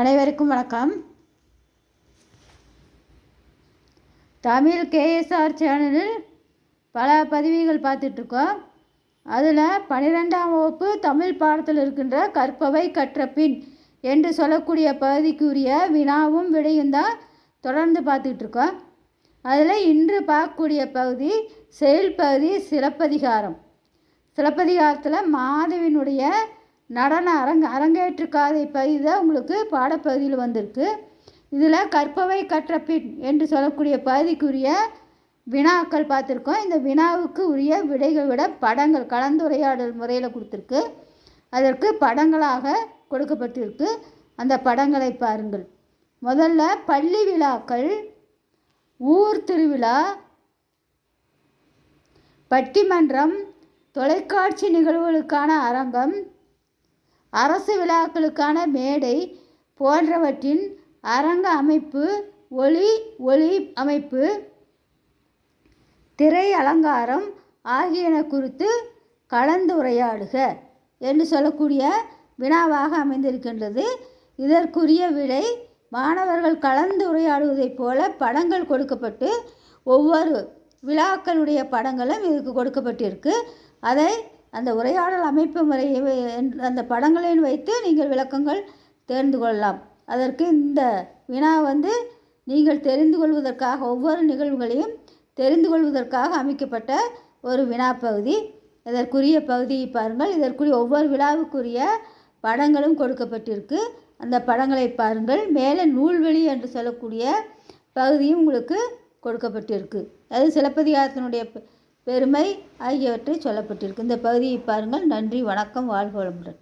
அனைவருக்கும் வணக்கம். தமிழ் கேஎஸ்ஆர் சேனலில் பல பதிவுகள் பார்த்துட்ருக்கோம். அதில் பன்னிரெண்டாம் வகுப்பு தமிழ் பாடத்தில் இருக்கின்ற கற்பவை கற்ற பின் என்று சொல்லக்கூடிய பகுதிக்குரிய வினாவும் விடையும் தான் தொடர்ந்து பார்த்துட்ருக்கோம். அதில் இன்று பார்க்கக்கூடிய பகுதி செயல் பகுதி சிலப்பதிகாரம். சிலப்பதிகாரத்தில் மாதவினுடைய நடன அரங்க அரங்கேற்று காதை பகுதி தான் உங்களுக்கு பாடப்பகுதியில் வந்திருக்கு. இதில் கற்பவை கற்ற பின் என்று சொல்லக்கூடிய பகுதிக்குரிய வினாக்கள் பார்த்துருக்கோம். இந்த வினாவுக்கு உரிய விடைகள் விட படங்கள் கலந்துரையாடல் முறையில் கொடுத்துருக்கு. அதற்கு படங்களாக கொடுக்கப்பட்டிருக்கு. அந்த படங்களை பாருங்கள். முதல்ல பள்ளி விழாக்கள் ஊர் திருவிழா பட்டிமன்றம் தொலைக்காட்சி நிகழ்வுகளுக்கான அரங்கம் அரசு விழாக்களுக்கான மேடை போன்றவற்றின் அரங்க அமைப்பு ஒளி ஒளி அமைப்பு திரை அலங்காரம் ஆகியன குறித்து கலந்துரையாடுக என்று சொல்லக்கூடிய வினாவாக அமைந்திருக்கின்றது. இதற்குரிய விடை மாணவர்கள் கலந்து உரையாடுவதைப் போல படங்கள் கொடுக்கப்பட்டு ஒவ்வொரு விழாக்களுடைய படங்களும் இதுக்கு கொடுக்கப்பட்டிருக்கு. அதை அந்த உரையாடல் அமைப்பு முறையை அந்த படங்களையும் வைத்து நீங்கள் விளக்கங்கள் தெரிந்து கொள்ளலாம். அதற்கு இந்த வினா வந்து நீங்கள் தெரிந்து கொள்வதற்காக ஒவ்வொரு நிகழ்வுகளையும் தெரிந்து கொள்வதற்காக அமைக்கப்பட்ட ஒரு வினா பகுதி. இதற்குரிய பகுதியை பாருங்கள். இதற்குரிய ஒவ்வொரு விழாவுக்குரிய படங்களும் கொடுக்கப்பட்டிருக்கு. அந்த படங்களை பாருங்கள். மேலே நூல்வெளி என்று சொல்லக்கூடிய பகுதியும் உங்களுக்கு கொடுக்கப்பட்டிருக்கு. அது சிலப்பதிகாரத்தினுடைய பெருமை ஆகியவற்றை சொல்லப்பட்டிருக்கு. இந்த பகுதியை பாருங்கள். நன்றி வணக்கம் வாழ்வளமுடன்